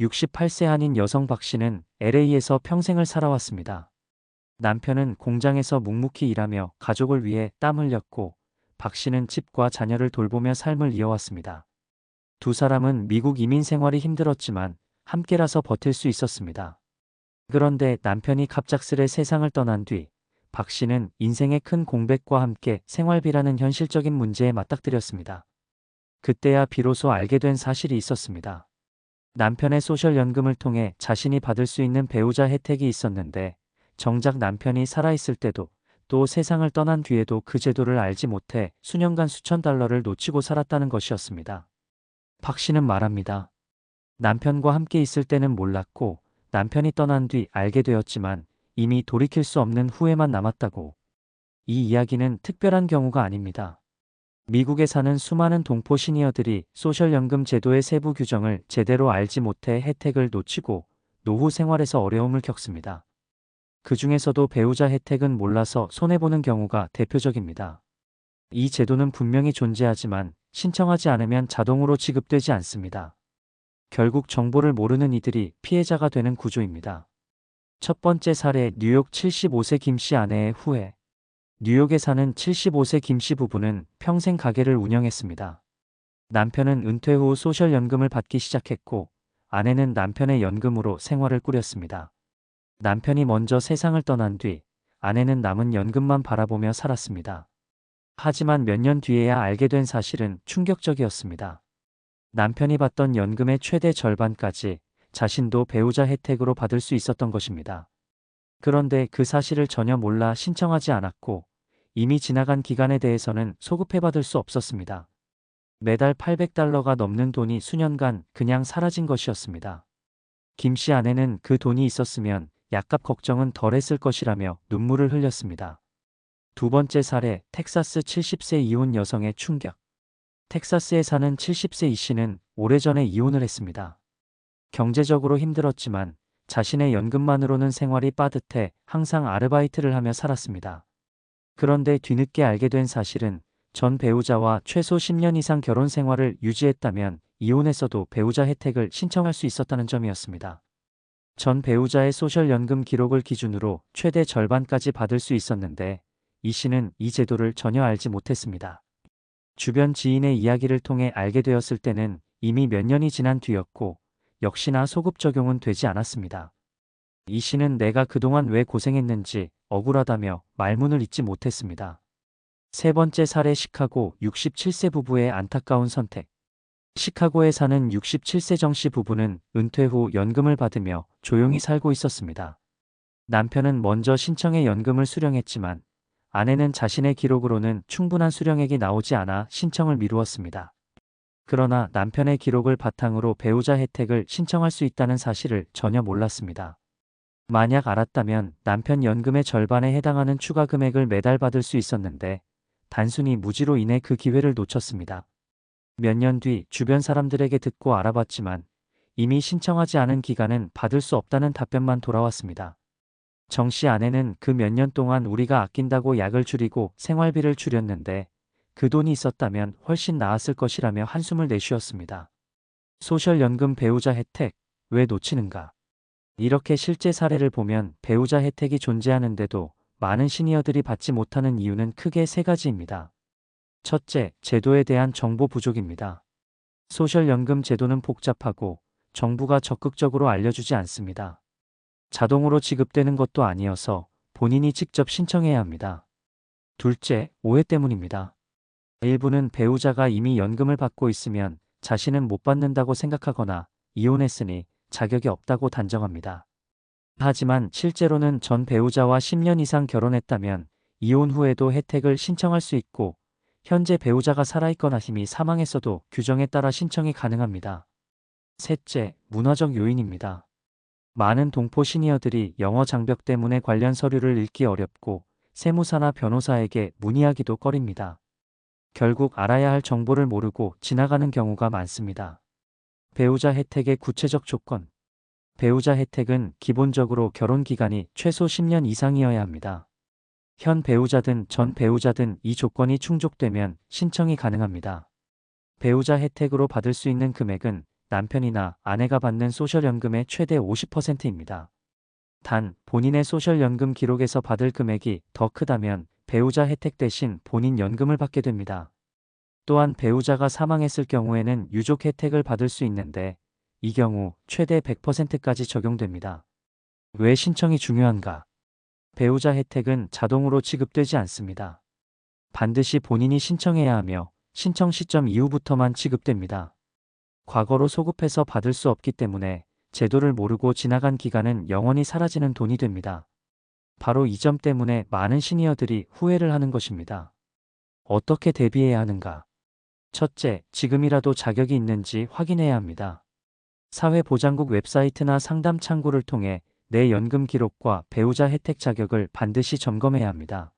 68세 한인 여성 박 씨는 LA에서 평생을 살아왔습니다. 남편은 공장에서 묵묵히 일하며 가족을 위해 땀 흘렸고 박 씨는 집과 자녀를 돌보며 삶을 이어왔습니다. 두 사람은 미국 이민 생활이 힘들었지만 함께라서 버틸 수 있었습니다. 그런데 남편이 갑작스레 세상을 떠난 뒤 박 씨는 인생의 큰 공백과 함께 생활비라는 현실적인 문제에 맞닥뜨렸습니다. 그때야 비로소 알게 된 사실이 있었습니다. 남편의 소셜연금을 통해 자신이 받을 수 있는 배우자 혜택이 있었는데 정작 남편이 살아있을 때도 또 세상을 떠난 뒤에도 그 제도를 알지 못해 수년간 수천 달러를 놓치고 살았다는 것이었습니다. 박 씨는 말합니다. 남편과 함께 있을 때는 몰랐고 남편이 떠난 뒤 알게 되었지만 이미 돌이킬 수 없는 후회만 남았다고. 이 이야기는 특별한 경우가 아닙니다. 미국에 사는 수많은 동포 시니어들이 소셜연금 제도의 세부 규정을 제대로 알지 못해 혜택을 놓치고 노후 생활에서 어려움을 겪습니다. 그 중에서도 배우자 혜택은 몰라서 손해보는 경우가 대표적입니다. 이 제도는 분명히 존재하지만 신청하지 않으면 자동으로 지급되지 않습니다. 결국 정보를 모르는 이들이 피해자가 되는 구조입니다. 첫 번째 사례 뉴욕 75세 김 씨 아내의 후회. 뉴욕에 사는 75세 김씨 부부는 평생 가게를 운영했습니다. 남편은 은퇴 후 소셜연금을 받기 시작했고 아내는 남편의 연금으로 생활을 꾸렸습니다. 남편이 먼저 세상을 떠난 뒤 아내는 남은 연금만 바라보며 살았습니다. 하지만 몇 년 뒤에야 알게 된 사실은 충격적이었습니다. 남편이 받던 연금의 최대 절반까지 자신도 배우자 혜택으로 받을 수 있었던 것입니다. 그런데 그 사실을 전혀 몰라 신청하지 않았고 이미 지나간 기간에 대해서는 소급해받을 수 없었습니다. 매달 800달러가 넘는 돈이 수년간 그냥 사라진 것이었습니다. 김 씨 아내는 그 돈이 있었으면 약값 걱정은 덜 했을 것이라며 눈물을 흘렸습니다. 두 번째 사례 텍사스 70세 이혼 여성의 충격. 텍사스에 사는 70세 이 씨는 오래전에 이혼을 했습니다. 경제적으로 힘들었지만 자신의 연금만으로는 생활이 빠듯해 항상 아르바이트를 하며 살았습니다. 그런데 뒤늦게 알게 된 사실은 전 배우자와 최소 10년 이상 결혼 생활을 유지했다면 이혼했어도 배우자 혜택을 신청할 수 있었다는 점이었습니다. 전 배우자의 소셜연금 기록을 기준으로 최대 절반까지 받을 수 있었는데 이 씨는 이 제도를 전혀 알지 못했습니다. 주변 지인의 이야기를 통해 알게 되었을 때는 이미 몇 년이 지난 뒤였고 역시나 소급 적용은 되지 않았습니다. 이 씨는 내가 그동안 왜 고생했는지 억울하다며 말문을 잇지 못했습니다. 세 번째 사례 시카고 67세 부부의 안타까운 선택. 시카고에 사는 67세 정 씨 부부는 은퇴 후 연금을 받으며 조용히 살고 있었습니다. 남편은 먼저 신청해 연금을 수령했지만 아내는 자신의 기록으로는 충분한 수령액이 나오지 않아 신청을 미루었습니다. 그러나 남편의 기록을 바탕으로 배우자 혜택을 신청할 수 있다는 사실을 전혀 몰랐습니다. 만약 알았다면 남편 연금의 절반에 해당하는 추가 금액을 매달 받을 수 있었는데 단순히 무지로 인해 그 기회를 놓쳤습니다. 몇 년 뒤 주변 사람들에게 듣고 알아봤지만 이미 신청하지 않은 기간은 받을 수 없다는 답변만 돌아왔습니다. 정 씨 아내는 그 몇 년 동안 우리가 아낀다고 약을 줄이고 생활비를 줄였는데 그 돈이 있었다면 훨씬 나았을 것이라며 한숨을 내쉬었습니다. 소셜연금 배우자 혜택, 왜 놓치는가? 이렇게 실제 사례를 보면 배우자 혜택이 존재하는데도 많은 시니어들이 받지 못하는 이유는 크게 세 가지입니다. 첫째, 제도에 대한 정보 부족입니다. 소셜연금 제도는 복잡하고 정부가 적극적으로 알려주지 않습니다. 자동으로 지급되는 것도 아니어서 본인이 직접 신청해야 합니다. 둘째, 오해 때문입니다. 일부는 배우자가 이미 연금을 받고 있으면 자신은 못 받는다고 생각하거나 이혼했으니 자격이 없다고 단정합니다. 하지만 실제로는 전 배우자와 10년 이상 결혼했다면 이혼 후에도 혜택을 신청할 수 있고 현재 배우자가 살아있거나 힘이 사망했어도 규정에 따라 신청이 가능합니다. 셋째, 문화적 요인입니다. 많은 동포 시니어들이 영어 장벽 때문에 관련 서류를 읽기 어렵고 세무사나 변호사에게 문의하기도 꺼립니다. 결국 알아야 할 정보를 모르고 지나가는 경우가 많습니다. 배우자 혜택의 구체적 조건 배우자 혜택은 기본적으로 결혼 기간이 최소 10년 이상이어야 합니다. 현 배우자든 전 배우자든 이 조건이 충족되면 신청이 가능합니다. 배우자 혜택으로 받을 수 있는 금액은 남편이나 아내가 받는 소셜연금의 최대 50%입니다. 단, 본인의 소셜연금 기록에서 받을 금액이 더 크다면 배우자 혜택 대신 본인 연금을 받게 됩니다. 또한 배우자가 사망했을 경우에는 유족 혜택을 받을 수 있는데 이 경우 최대 100%까지 적용됩니다. 왜 신청이 중요한가? 배우자 혜택은 자동으로 지급되지 않습니다. 반드시 본인이 신청해야 하며 신청 시점 이후부터만 지급됩니다. 과거로 소급해서 받을 수 없기 때문에 제도를 모르고 지나간 기간은 영원히 사라지는 돈이 됩니다. 바로 이 점 때문에 많은 시니어들이 후회를 하는 것입니다. 어떻게 대비해야 하는가? 첫째, 지금이라도 자격이 있는지 확인해야 합니다. 사회보장국 웹사이트나 상담 창구를 통해 내 연금 기록과 배우자 혜택 자격을 반드시 점검해야 합니다.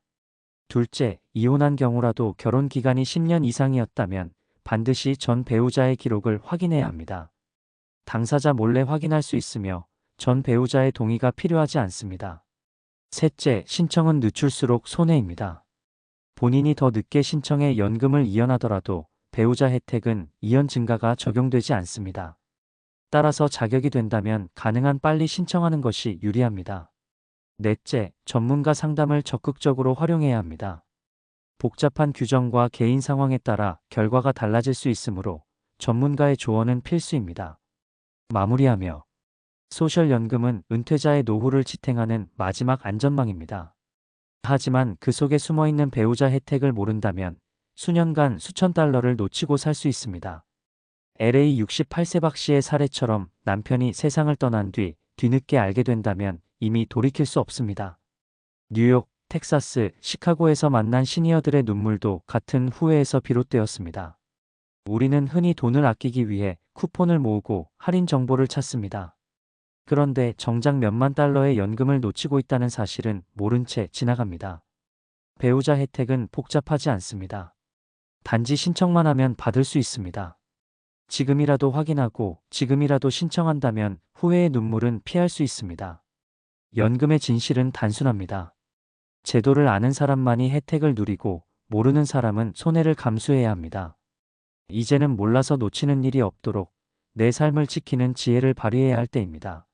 둘째, 이혼한 경우라도 결혼 기간이 10년 이상이었다면 반드시 전 배우자의 기록을 확인해야 합니다. 당사자 몰래 확인할 수 있으며 전 배우자의 동의가 필요하지 않습니다. 셋째, 신청은 늦출수록 손해입니다. 본인이 더 늦게 신청해 연금을 이연하더라도 배우자 혜택은 이연 증가가 적용되지 않습니다. 따라서 자격이 된다면 가능한 빨리 신청하는 것이 유리합니다. 넷째, 전문가 상담을 적극적으로 활용해야 합니다. 복잡한 규정과 개인 상황에 따라 결과가 달라질 수 있으므로 전문가의 조언은 필수입니다. 마무리하며 소셜연금은 은퇴자의 노후를 지탱하는 마지막 안전망입니다. 하지만 그 속에 숨어있는 배우자 혜택을 모른다면 수년간 수천 달러를 놓치고 살 수 있습니다. LA 68세 박 씨의 사례처럼 남편이 세상을 떠난 뒤 뒤늦게 알게 된다면 이미 돌이킬 수 없습니다. 뉴욕, 텍사스, 시카고에서 만난 시니어들의 눈물도 같은 후회에서 비롯되었습니다. 우리는 흔히 돈을 아끼기 위해 쿠폰을 모으고 할인 정보를 찾습니다. 그런데 정작 몇만 달러의 연금을 놓치고 있다는 사실은 모른 채 지나갑니다. 배우자 혜택은 복잡하지 않습니다. 단지 신청만 하면 받을 수 있습니다. 지금이라도 확인하고 지금이라도 신청한다면 후회의 눈물은 피할 수 있습니다. 연금의 진실은 단순합니다. 제도를 아는 사람만이 혜택을 누리고 모르는 사람은 손해를 감수해야 합니다. 이제는 몰라서 놓치는 일이 없도록 내 삶을 지키는 지혜를 발휘해야 할 때입니다.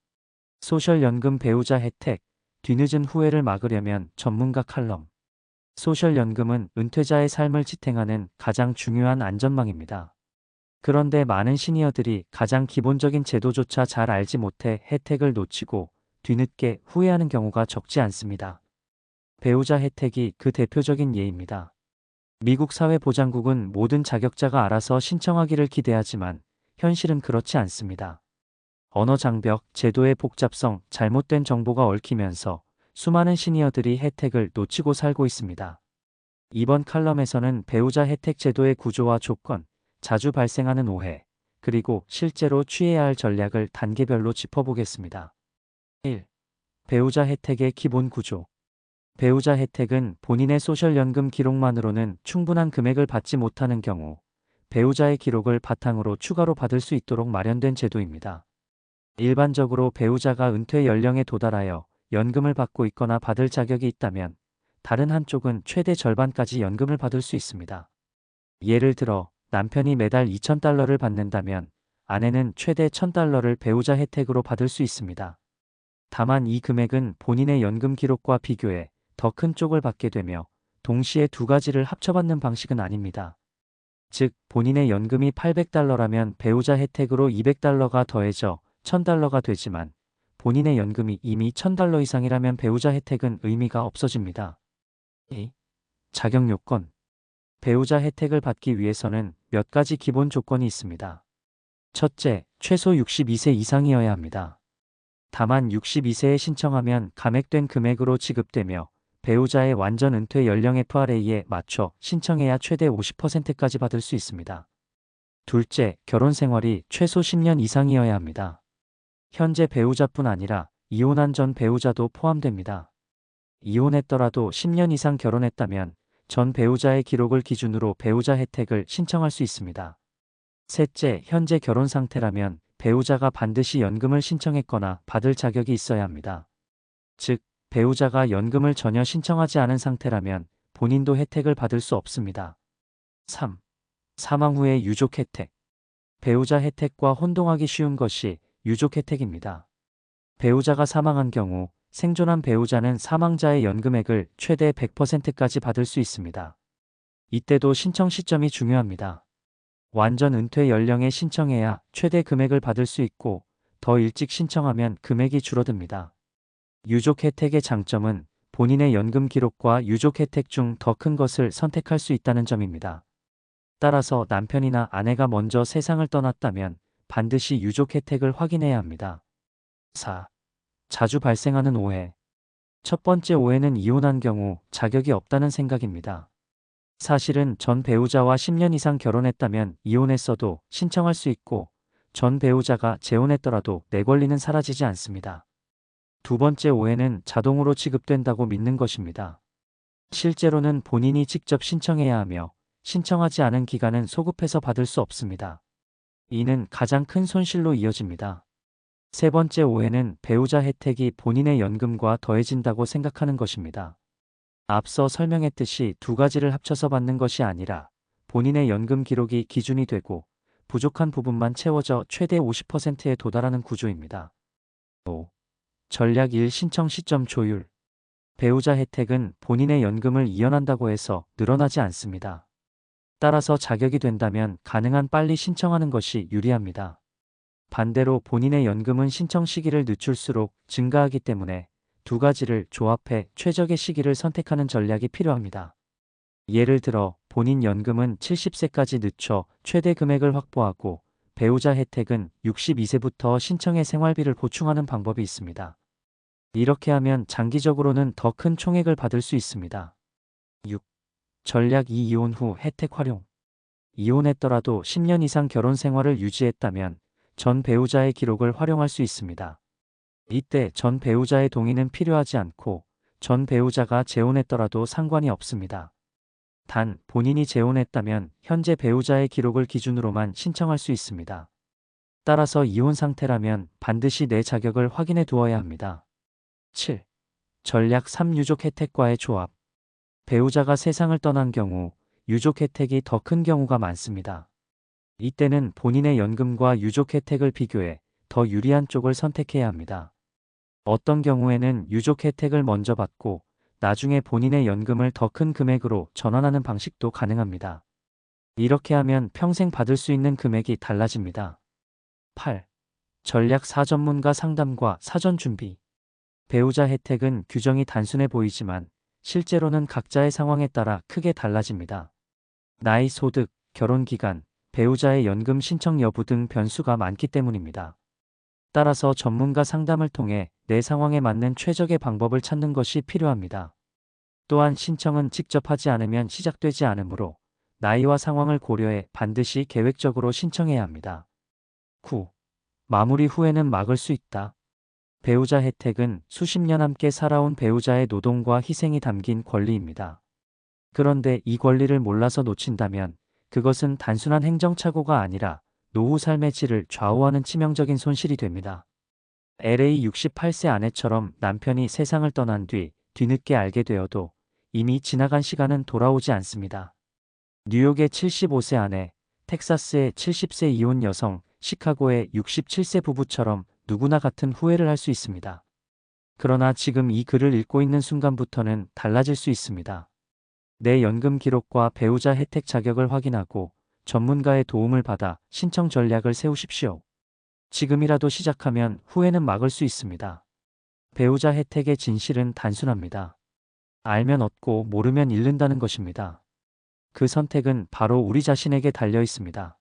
소셜연금 배우자 혜택, 뒤늦은 후회를 막으려면 전문가 칼럼. 소셜연금은 은퇴자의 삶을 지탱하는 가장 중요한 안전망입니다. 그런데 많은 시니어들이 가장 기본적인 제도조차 잘 알지 못해 혜택을 놓치고 뒤늦게 후회하는 경우가 적지 않습니다. 배우자 혜택이 그 대표적인 예입니다. 미국 사회보장국은 모든 자격자가 알아서 신청하기를 기대하지만 현실은 그렇지 않습니다. 언어 장벽, 제도의 복잡성, 잘못된 정보가 얽히면서 수많은 시니어들이 혜택을 놓치고 살고 있습니다. 이번 칼럼에서는 배우자 혜택 제도의 구조와 조건, 자주 발생하는 오해, 그리고 실제로 취해야 할 전략을 단계별로 짚어보겠습니다. 1. 배우자 혜택의 기본 구조 배우자 혜택은 본인의 소셜연금 기록만으로는 충분한 금액을 받지 못하는 경우 배우자의 기록을 바탕으로 추가로 받을 수 있도록 마련된 제도입니다. 일반적으로 배우자가 은퇴 연령에 도달하여 연금을 받고 있거나 받을 자격이 있다면 다른 한쪽은 최대 절반까지 연금을 받을 수 있습니다. 예를 들어 남편이 매달 2,000달러를 받는다면 아내는 최대 1,000달러를 배우자 혜택으로 받을 수 있습니다. 다만 이 금액은 본인의 연금 기록과 비교해 더 큰 쪽을 받게 되며 동시에 두 가지를 합쳐받는 방식은 아닙니다. 즉 본인의 연금이 800달러라면 배우자 혜택으로 200달러가 더해져 1000달러가 되지만 본인의 연금이 이미 1000달러 이상이라면 배우자 혜택은 의미가 없어집니다. 2. 자격 요건 배우자 혜택을 받기 위해서는 몇 가지 기본 조건이 있습니다. 첫째, 최소 62세 이상이어야 합니다. 다만 62세에 신청하면 감액된 금액으로 지급되며 배우자의 완전 은퇴 연령 FRA에 맞춰 신청해야 최대 50%까지 받을 수 있습니다. 둘째, 결혼 생활이 최소 10년 이상이어야 합니다. 현재 배우자뿐 아니라 이혼한 전 배우자도 포함됩니다. 이혼했더라도 10년 이상 결혼했다면 전 배우자의 기록을 기준으로 배우자 혜택을 신청할 수 있습니다. 셋째, 현재 결혼 상태라면 배우자가 반드시 연금을 신청했거나 받을 자격이 있어야 합니다. 즉, 배우자가 연금을 전혀 신청하지 않은 상태라면 본인도 혜택을 받을 수 없습니다. 3. 사망 후의 유족 혜택 배우자 혜택과 혼동하기 쉬운 것이 유족 혜택입니다. 배우자가 사망한 경우 생존한 배우자는 사망자의 연금액을 최대 100%까지 받을 수 있습니다. 이때도 신청 시점이 중요합니다. 완전 은퇴 연령에 신청해야 최대 금액을 받을 수 있고 더 일찍 신청하면 금액이 줄어듭니다. 유족 혜택의 장점은 본인의 연금 기록과 유족 혜택 중 더 큰 것을 선택할 수 있다는 점입니다. 따라서 남편이나 아내가 먼저 세상을 떠났다면 반드시 유족 혜택을 확인해야 합니다. 4. 자주 발생하는 오해. 첫 번째 오해는 이혼한 경우 자격이 없다는 생각입니다. 사실은 전 배우자와 10년 이상 결혼했다면 이혼했어도 신청할 수 있고 전 배우자가 재혼했더라도 내 권리는 사라지지 않습니다. 두 번째 오해는 자동으로 지급된다고 믿는 것입니다. 실제로는 본인이 직접 신청해야 하며 신청하지 않은 기간은 소급해서 받을 수 없습니다. 이는 가장 큰 손실로 이어집니다. 세 번째 오해는 배우자 혜택이 본인의 연금과 더해진다고 생각하는 것입니다. 앞서 설명했듯이 두 가지를 합쳐서 받는 것이 아니라 본인의 연금 기록이 기준이 되고 부족한 부분만 채워져 최대 50%에 도달하는 구조입니다. 5. 전략 1 신청 시점 조율 배우자 혜택은 본인의 연금을 이연한다고 해서 늘어나지 않습니다. 따라서 자격이 된다면 가능한 빨리 신청하는 것이 유리합니다. 반대로 본인의 연금은 신청 시기를 늦출수록 증가하기 때문에 두 가지를 조합해 최적의 시기를 선택하는 전략이 필요합니다. 예를 들어 본인 연금은 70세까지 늦춰 최대 금액을 확보하고 배우자 혜택은 62세부터 신청해 생활비를 보충하는 방법이 있습니다. 이렇게 하면 장기적으로는 더 큰 총액을 받을 수 있습니다. 6. 전략 2 이혼 후 혜택 활용 이혼했더라도 10년 이상 결혼 생활을 유지했다면 전 배우자의 기록을 활용할 수 있습니다. 이때 전 배우자의 동의는 필요하지 않고 전 배우자가 재혼했더라도 상관이 없습니다. 단 본인이 재혼했다면 현재 배우자의 기록을 기준으로만 신청할 수 있습니다. 따라서 이혼 상태라면 반드시 내 자격을 확인해 두어야 합니다. 7. 전략 3 유족 혜택과의 조합 배우자가 세상을 떠난 경우 유족 혜택이 더 큰 경우가 많습니다. 이때는 본인의 연금과 유족 혜택을 비교해 더 유리한 쪽을 선택해야 합니다. 어떤 경우에는 유족 혜택을 먼저 받고 나중에 본인의 연금을 더 큰 금액으로 전환하는 방식도 가능합니다. 이렇게 하면 평생 받을 수 있는 금액이 달라집니다. 8. 전략 4 전문가 상담과 사전 준비. 배우자 혜택은 규정이 단순해 보이지만 실제로는 각자의 상황에 따라 크게 달라집니다. 나이, 소득, 결혼 기간, 배우자의 연금 신청 여부 등 변수가 많기 때문입니다. 따라서 전문가 상담을 통해 내 상황에 맞는 최적의 방법을 찾는 것이 필요합니다. 또한 신청은 직접 하지 않으면 시작되지 않으므로 나이와 상황을 고려해 반드시 계획적으로 신청해야 합니다. 9. 마무리 후에는 막을 수 있다. 배우자 혜택은 수십 년 함께 살아온 배우자의 노동과 희생이 담긴 권리입니다. 그런데 이 권리를 몰라서 놓친다면 그것은 단순한 행정착오가 아니라 노후 삶의 질을 좌우하는 치명적인 손실이 됩니다. LA 68세 아내처럼 남편이 세상을 떠난 뒤 뒤늦게 알게 되어도 이미 지나간 시간은 돌아오지 않습니다. 뉴욕의 75세 아내, 텍사스의 70세 이혼 여성, 시카고의 67세 부부처럼 누구나 같은 후회를 할 수 있습니다. 그러나 지금 이 글을 읽고 있는 순간부터는 달라질 수 있습니다. 내 연금 기록과 배우자 혜택 자격을 확인하고 전문가의 도움을 받아 신청 전략을 세우십시오. 지금이라도 시작하면 후회는 막을 수 있습니다. 배우자 혜택의 진실은 단순합니다. 알면 얻고 모르면 잃는다는 것입니다. 그 선택은 바로 우리 자신에게 달려 있습니다.